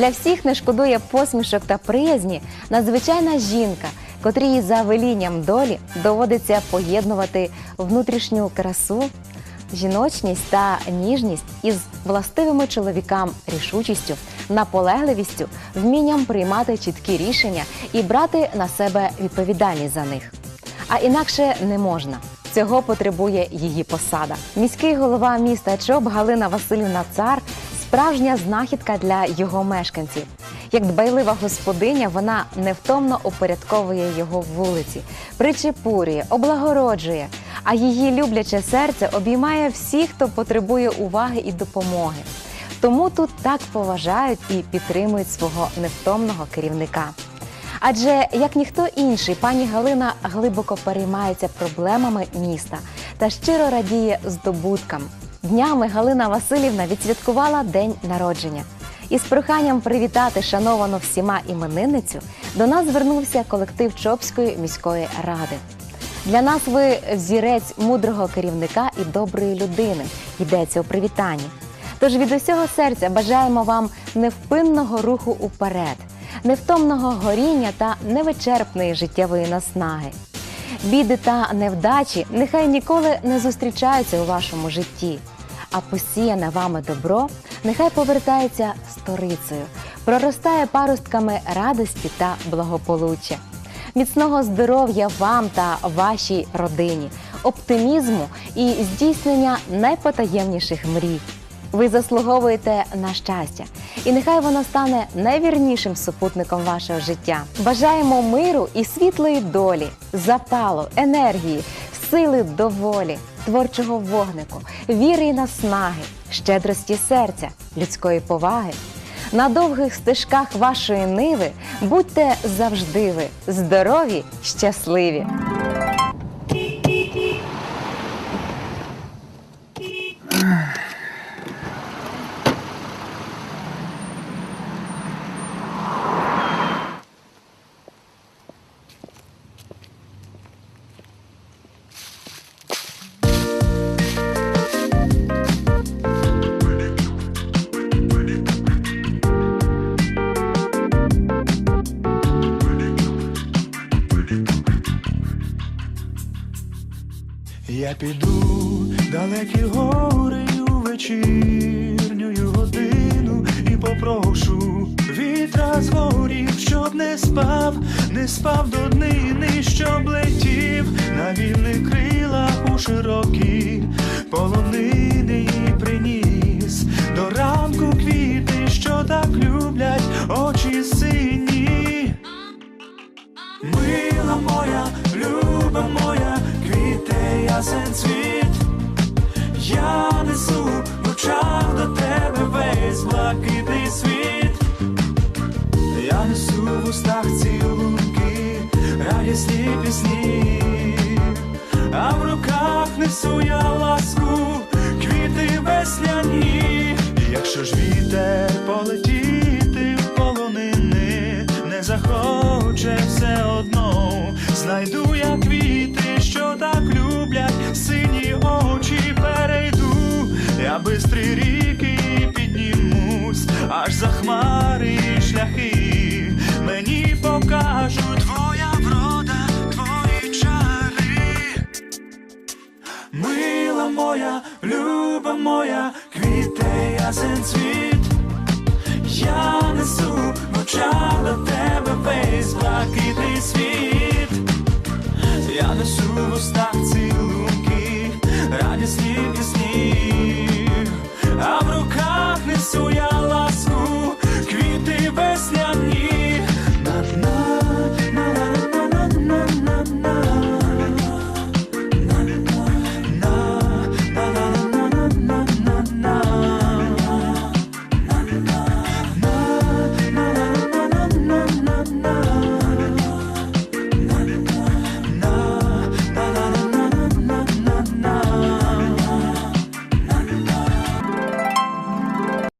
Для всіх не шкодує посмішок та приязні надзвичайна жінка, котрій за велінням долі доводиться поєднувати внутрішню красу, жіночність та ніжність із властивими чоловікам рішучістю, наполегливістю, вмінням приймати чіткі рішення і брати на себе відповідальність за них. А інакше не можна. Цього потребує її посада. Міський голова міста Чоп Галина Васильівна Цар справжня знахідка для його мешканців. Як дбайлива господиня, вона невтомно упорядковує його вулиці, причепурює, облагороджує. А її любляче серце обіймає всіх, хто потребує уваги і допомоги. Тому тут так поважають і підтримують свого невтомного керівника. Адже як ніхто інший, пані Галина глибоко переймається проблемами міста та щиро радіє здобуткам. Днями Галина Васильівна відсвяткувала день народження. Із проханням привітати шановану всіма іменинницю до нас звернувся колектив Чопської міської ради. Для нас ви взірець мудрого керівника і доброї людини. Йдеться у привітанні. Тож від усього серця бажаємо вам невпинного руху уперед, невтомного горіння та невичерпної життєвої наснаги. Біди та невдачі нехай ніколи не зустрічаються у вашому житті, а посіяне вами добро нехай повертається сторицею, проростає паростками радості та благополуччя. Міцного здоров'я вам та вашій родині, оптимізму і здійснення найпотаємніших мрій. Ви заслуговуєте на щастя, і нехай воно стане найвірнішим супутником вашого життя. Бажаємо миру і світлої долі, запалу, енергії, сили до волі, творчого вогнику, віри і наснаги, щедрості серця, людської поваги. На довгих стежках вашої ниви будьте завжди ви здорові, щасливі. Я піду далекі гори у вечірню годину і попрошу вітра з горів, щоб не спав, не спав до днини, щоб летів на вільних крилах у широкі полонини блакитний світ. Я несу в устах цілунки, радісні пісні, а в руках несу я ласку, квіти весняні. Якщо ж вітер полетіти в полонини, не захоче все одно, знайду я квіти, що так люблять, сині очі перейду, я бистрі ріки аж за хмари шляхи, мені покажуть твоя врода, твої чари. Мила моя, люба моя, квіте ясен цвіт. Я несу в очах до тебе весь блакитний світ. Я несу в устах цілунки, радісні пісні,